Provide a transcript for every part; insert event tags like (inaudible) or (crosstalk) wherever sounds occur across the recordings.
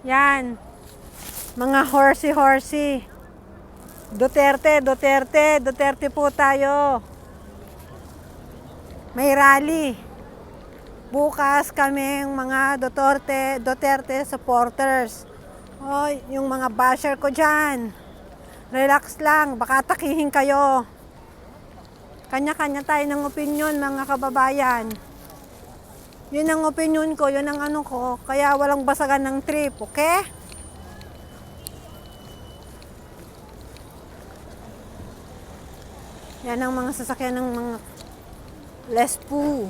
Yan. Mga horsey-horsey. Duterte, Duterte, Duterte po tayo. May rally. Bukas kaming mga Duterte, Duterte supporters. Hoy, yung mga basher ko dyan. Relax lang, baka takihin kayo. Kanya-kanya tayo ng opinion, mga kababayan. Yun ang opinion ko, yun ang ano ko. Kaya walang basagan ng trip, okay? Yan ang mga sasakyan ng mga lespu.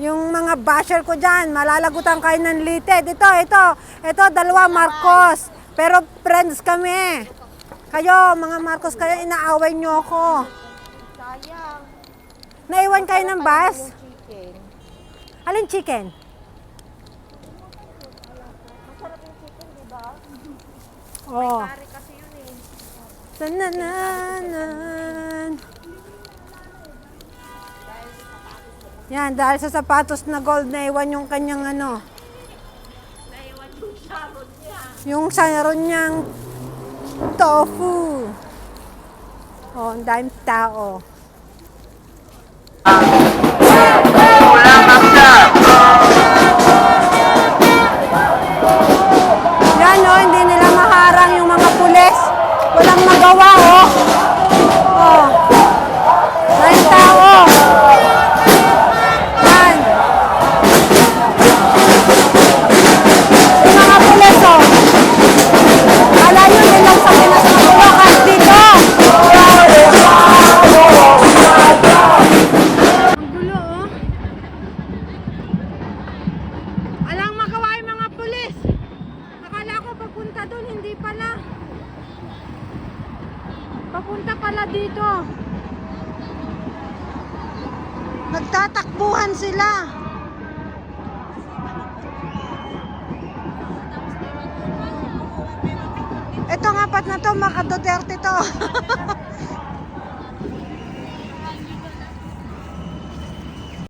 Yung mga basher ko dyan, malalagutan kayo ng lited. Ito, ito, ito, dalawa Marcos. Pero friends kami. Kayo, mga Marcos, kayo, inaaway nyo ako. Sayang. Naiwan kayo ng bus? Alin chicken? Masarap yung chicken, di ba? Oh. Kari kasi yun eh. Tanananan. Yan, dahil sa sapatos na gold na iwan yung kanyang ano. Naiwan yung sharon niya. Yung saron niyang tofu. Oh, ang daming tao. Walang magawa oh. Oh. Papunta pala dito. Nagtatakbuhan sila. Ito nga pat na to, maka Duterte to. (laughs)